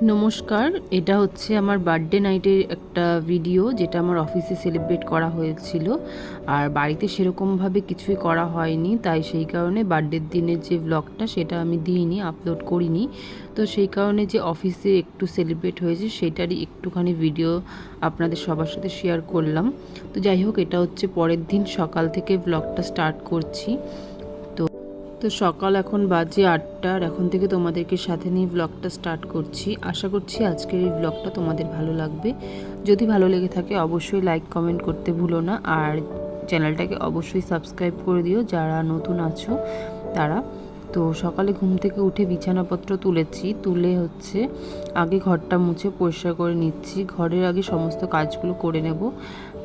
নমস্কার, এটা হচ্ছে আমার বার্থডে নাইটের একটা ভিডিও যেটা আমার অফিসে সেলিব্রেট করা হয়েছিল। আর বাড়িতে সেরকমভাবে কিছুই করা হয়নি, তাই সেই কারণে বার্থডের দিনের যে ব্লগটা সেটা আমি দিইনি আপলোড করিনি। তো সেই কারণে যে অফিসে একটু সেলিব্রেট হয়েছে, সেটারই একটুখানি ভিডিও আপনাদের সবার সাথে শেয়ার করলাম। তো যাই হোক, এটা হচ্ছে পরের দিন সকাল থেকে ব্লগটা স্টার্ট করছি। তো সকাল এখন বাজে আটটার এখন থেকে তোমাদেরকে সাথে নিয়ে ব্লগটা স্টার্ট করছি। আশা করছি আজকের এই ব্লগটা তোমাদের ভালো লাগবে। যদি ভালো লেগে থাকে অবশ্যই লাইক কমেন্ট করতে ভুলো না। আর চ্যানেলটাকে অবশ্যই সাবস্ক্রাইব করে দিও যারা নতুন আছো তারা। তো সকালে ঘুম থেকে উঠে বিছানাপত্র তুলেছি। তুলে হচ্ছে আগে ঘরটা মুছে পরিষ্কার করে নিচ্ছি। ঘরের আগে সমস্ত কাজগুলো করে নেব।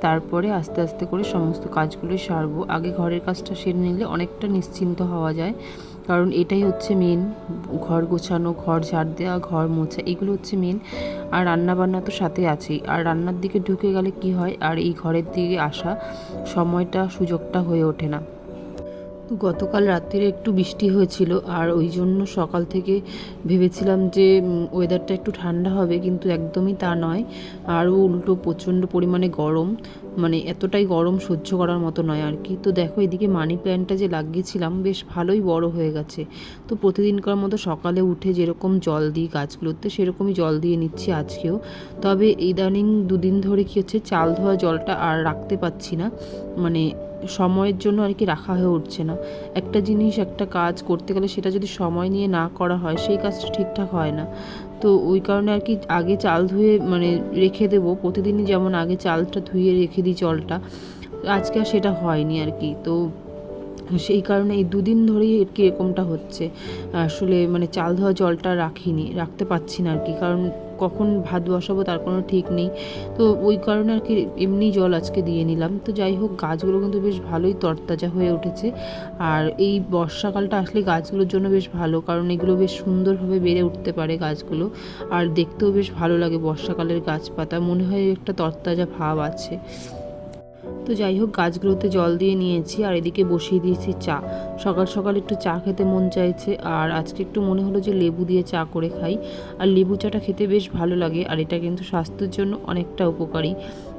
তারপরে আস্তে আস্তে করে সমস্ত কাজগুলো সারবো। আগে ঘরের কাজটা সেরে নিলে অনেকটা নিশ্চিন্ত হওয়া যায়। কারণ এটাই হচ্ছে মেন ঘর গোছানো, ঘর ঝাড় দেওয়া, ঘর মোছা, এগুলো হচ্ছে মেন আর রান্না বান্না তো সাথে আছেই। আর রান্নার দিকে ঢুকে গেলে কি হয়? আর এই ঘরের দিকে আসা সময়টা, সুযোগটা হয়ে ওঠে না। গতকাল রাত্রিরে একটু বৃষ্টি হয়েছিল আর ওই জন্য সকাল থেকে ভেবেছিলাম যে ওয়েদারটা একটু ঠান্ডা হবে, কিন্তু একদমই তা নয়। আরও উল্টো প্রচণ্ড পরিমাণে গরম মানে এতটাই গরম সহ্য করার মতো নয় আর কি। তো দেখো, এদিকে মানি প্ল্যান্টটা যে লাগিয়েছিলাম, বেশ ভালোই বড় হয়ে গেছে। তো প্রতিদিনকার মতো সকালে উঠে যেরকম জল দিই গাছগুলোতে, সেরকমই জল দিয়ে নিচ্ছি আজকেও। তবে ইদানিং দুদিন ধরে কী হচ্ছে, চাল ধোয়া জলটা আর রাখতে পাচ্ছি না। মানে সময়ের জন্য আর কি রাখা হয়ে উঠছে না। একটা জিনিস, একটা কাজ করতে গেলে সেটা যদি সময় নিয়ে না করা হয়, সেই কাজটা ঠিকঠাক হয় না। তো ওই কারণে আর কি আগে চাল ধুয়ে মানে রেখে দেবো। প্রতিদিনই যেমন আগে চালটা ধুয়ে রেখে দিই জলটা আজকে আর সেটা হয়নি আর কি। তো সেই কারণে এই দুদিন ধরেই আর কি এরকমটা হচ্ছে। আসলে মানে চাল ধোয়া জলটা রাখিনি, রাখতে পারছি না আর কি। কারণ কখন ভাত বসাবো তার কোনো ঠিক নেই। তো ওই কারণে আর কি এমনি জল আজকে দিয়ে নিলাম। তো যাই হোক, গাছগুলো কিন্তু বেশ ভালোই তরতাজা হয়ে উঠেছে। আর এই বর্ষাকালটা আসলে গাছগুলোর জন্য বেশ ভালো, কারণ এগুলো বেশ সুন্দরভাবে বেড়ে উঠতে পারে গাছগুলো। আর দেখতেও বেশ ভালো লাগে বর্ষাকালের গাছপাতা। মনে হয় একটা তরতাজা ভাব আছে। তো যাই হোক, গাছগুলোতে জল দিয়ে নিয়েছি আর এদিকে বসিয়ে দিয়েছি চা। সকাল সকাল একটু চা খেতে মন চাইছে আর আজকে একটু মনে হলো যে লেবু দিয়ে চা করে খাই। আর লেবু চাটা খেতে বেশ ভালো লাগে আর এটা কিন্তু স্বাস্থ্যের জন্য অনেকটা উপকারী।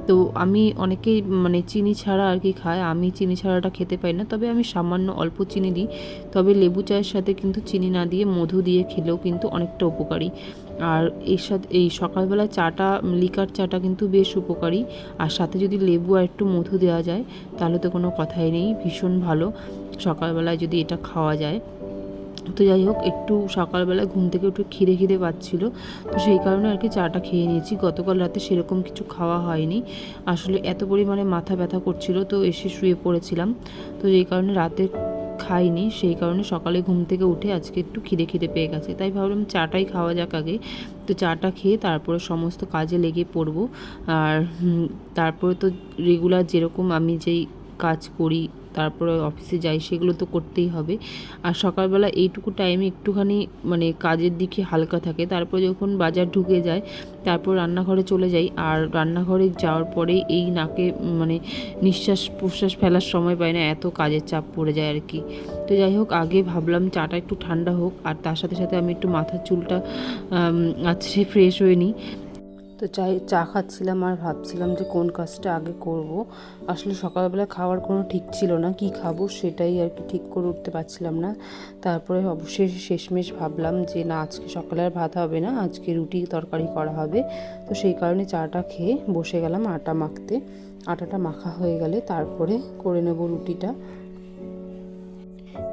তো আমি অনেকেই মানে চিনি ছাড়া আর কি খায়। আমি চিনি ছাড়াটা খেতে পাই না। তবে আমি সামান্য অল্প চিনি দিই। তবে লেবু চায়ের সাথে কিন্তু চিনি না দিয়ে মধু দিয়ে খেলেও কিন্তু অনেকটা উপকারী। আর এর সাথে, এই সকালবেলা চাটা, লিকার চাটা কিন্তু বেশ উপকারী। আর সাথে যদি লেবু আর একটু মধু দেওয়া যায়, তাহলে তো কোনো কথাই নেই। ভীষণ ভালো। সকালবেলায় যদি এটা খাওয়া যায়। তো যাই হোক, একটু সকালবেলা ঘুম থেকে একটু খিদে খিদে পাচ্ছিলো। তো সেই কারণে আর কি চাটা খেয়ে নিয়েছি। গতকাল রাতে সেরকম কিছু খাওয়া হয়নি। আসলে এত পরিমাণে মাথা ব্যথা করছিল তো এসে শুয়ে পড়েছিলাম। তো যেই কারণে রাতে খাইনি, সেই কারণে সকালে ঘুম থেকে উঠে আজকে একটু খিদে খিদে পেয়ে গেছে। তাই ভাবলাম চাটাই খাওয়া যাক আগে। তো চাটা খেয়ে তারপরে সমস্ত কাজে লেগে পড়ব। আর তারপরে তো রেগুলার যেরকম আমি যেই কাজ করি তারপরে অফিসে যাই, সেগুলো তো করতেই হবে। আর সকালবেলা এইটুকু টাইমে একটুখানি মানে কাজের দিকে হালকা থাকে। তারপর যখন বাজার ঢুকে যায়, তারপর রান্নাঘরে চলে যাই। আর রান্নাঘরে যাওয়ার পরে এই নাকে মানে নিঃশ্বাস প্রশ্বাস ফেলার সময় পাই না, এত কাজের চাপ পড়ে যায় আর কি। তো যাই হোক, আগে ভাবলাম চাটা একটু ঠান্ডা হোক, আর তার সাথে সাথে আমি একটু মাথার চুলটা আছড়ে ফ্রেশ হয়ে নিই। তো চাই, চা খাচ্ছিলাম আর ভাবছিলাম যে কোন কাজটা আগে করব। আসলে সকালবেলা খাওয়ার কোনো ঠিক ছিল না, কি খাব সেটাই আর কি ঠিক করে উঠতে পারছিলাম না। তারপরে অবশ্যই শেষমেশ ভাবলাম যে না, আজকে সকালে আর ভাত হবে না, আজকে রুটি তরকারি করা হবে। তো সেই কারণে চাটা খেয়ে বসে গেলাম আটা মাখতে। আটাটা মাখা হয়ে গেলে তারপরে করে নেব রুটিটা।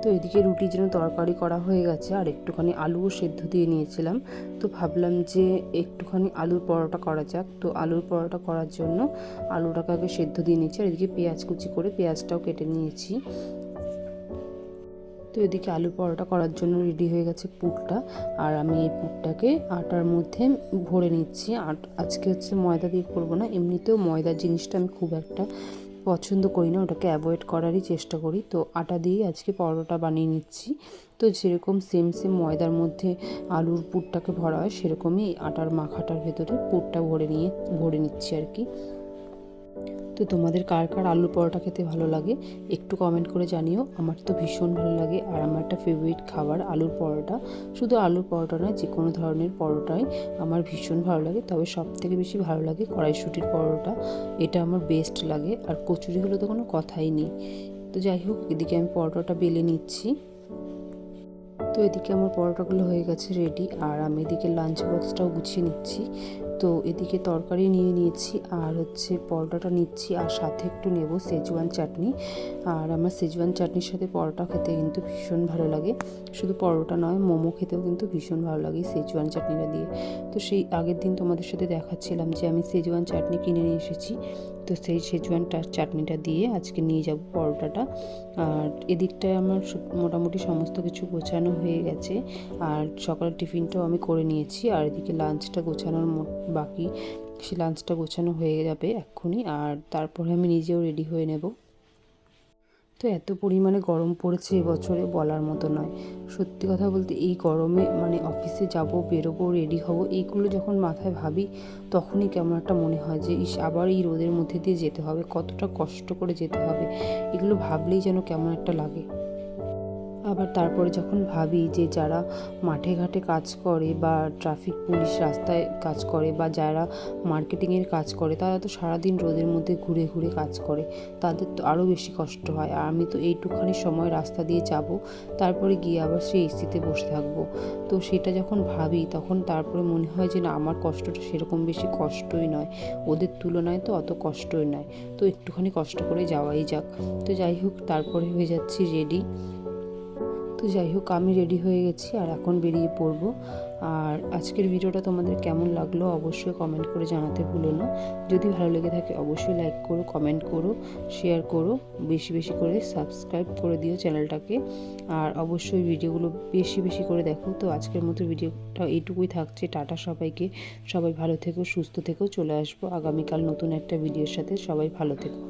তো এদিকে রুটির জন্য তরকারি করা হয়ে গেছে আর একটুখানি আলুও সেদ্ধ দিয়ে নিয়েছিলাম। তো ভাবলাম যে একটুখানি আলুর পরোটা করা যাক। তো আলুর পরোটা করার জন্য আলুটাকে আগে সেদ্ধ দিয়ে নিয়েছি আর এদিকে পেঁয়াজ কুচি করে পেঁয়াজটাও কেটে নিয়েছি। তো এদিকে আলু পরোটা করার জন্য রেডি হয়ে গেছে পুরটা। আর আমি এই পুরটাকে আটার মধ্যে ভরে নিচ্ছি। আজকে হচ্ছে ময়দা দিয়ে করব না, এমনিতেও ময়দার জিনিসটা আমি খুব একটা পছন্দ করি না, ওটাকে অ্যাভয়েড করারই চেষ্টা করি। তো আটা দিয়ে আজকে পরোটা বানিয়ে নিচ্ছি। তো যেরকম সেম সেম ময়দার মধ্যে আলুর পুরটাকে ভরা হয়, সেরকমই আটার মাখাটার ভেতরে পুরটা ভরে নিয়ে, ভরে নিচ্ছি আর কি। তো তোমাদের কার কার আলু পরোটা খেতে ভালো লাগে, একটু কমেন্ট করে জানিও। আমার তো ভীষণ ভালো লাগে আর আমার একটা ফেভারিট খাবার আলুর পরোটা। শুধু আলুর পরোটা নয় যে কোনো ধরনের পরোটাই আমার ভীষণ ভালো লাগে। তবে সব থেকে বেশি ভালো লাগে কড়াইশুটির পরোটা। এটা আমার বেস্ট লাগে আর কচুরি হলে তো কোনো কথাই নেই। তো যাই হোক, এদিকে আমি পরোটাটা বেলে নিচ্ছি। তো এদিকে আমার পরোটাগুলো হয়ে গেছে রেডি আর আমি এদিকে লাঞ্চ বক্সটাও গুছিয়ে নিচ্ছি। তো এদিকে তরকারি নিয়ে নিয়েছি, আর হচ্ছে পরোটাটা নিচ্ছি, আর সাথে একটু নেব সেজওয়ান চাটনি। আর আমার সেজওয়ান চাটনির সাথে পরোটা খেতে কিন্তু ভীষণ ভালো লাগে। শুধু পরোটা নয়, মোমো খেতেও কিন্তু ভীষণ ভালো লাগে সেজওয়ান চাটনিটা দিয়ে। তো সেই আগের দিন তোমাদের সাথে দেখাচ্ছিলাম যে আমি সেজওয়ান চাটনি কিনে নিয়ে এসেছি। তো সেই সেজওয়ান চাটনিটা দিয়ে আজকে নিয়ে যাব পরোটাটা। আর এদিকটায় আমার মোটামুটি সমস্ত কিছু গোছানো হয়ে গেছে। আর সকালের টিফিনটাও আমি করে নিয়েছি। আর এদিকে লাঞ্চটা গোছানোর বাকি সে লাঞ্চটা গোছানো হয়ে যাবে এক্ষুনি, আর তারপরে আমি নিজেও রেডি হয়ে নেব। তো এত পরিমাণে গরম পড়েছে এবছরে বলার মতো নয়। সত্যি কথা বলতে এই গরমে মানে অফিসে যাব, বেরোবো রেডি হব, এইগুলো যখন মাথায় ভাবি, তখনই কেমন একটা মনে হয় যে, ইস, আবার এই রোদের মধ্যে দিয়ে যেতে হবে, কতটা কষ্ট করে যেতে হবে, এগুলো ভাবলেই যেন কেমন একটা লাগে। আবার তারপরে যখন ভাবি যে যারা মাঠে ঘাটে কাজ করে বা ট্রাফিক পুলিশ রাস্তায় কাজ করে বা যারা মার্কেটিংয়ের কাজ করে, তারা তো সারাদিন রোদের মধ্যে ঘুরে ঘুরে কাজ করে, তাদের তো আরও বেশি কষ্ট হয়। আর আমি তো এইটুখানি সময় রাস্তা দিয়ে যাব, তারপরে গিয়ে আবার সেই এসিতে বসে থাকব। তো সেটা যখন ভাবি, তখন তারপরে মনে হয় যে না, আমার কষ্টটা সেরকম বেশি কষ্টই নয়। ওদের তুলনায় তো অত কষ্টই নয়। তো একটুখানি কষ্ট করে যাওয়াই যাক। তো যাই হোক, তারপরে হয়ে যাচ্ছি রেডি তো যাই হোক, আমি রেডি হয়ে গেছি আর এখন বেরিয়ে পড়ব। আর আজকের ভিডিওটা তোমাদের কেমন লাগল অবশ্যই কমেন্ট করে জানাতে ভুলো না। যদি ভালো লেগে থাকে অবশ্যই লাইক করো কমেন্ট করো শেয়ার করো, বেশি বেশি করে সাবস্ক্রাইব করে দিও চ্যানেলটাকে। আর অবশ্যই ভিডিওগুলো বেশি বেশি করে দেখো। তো আজকের মতো ভিডিওটা এইটুকুই থাকছে। টাটা সবাইকে। সবাই ভালো থেকো, সুস্থ থেকো, চলে আসব আগামীকাল নতুন একটা ভিডিওর সাথে। সবাই ভালো থেকো।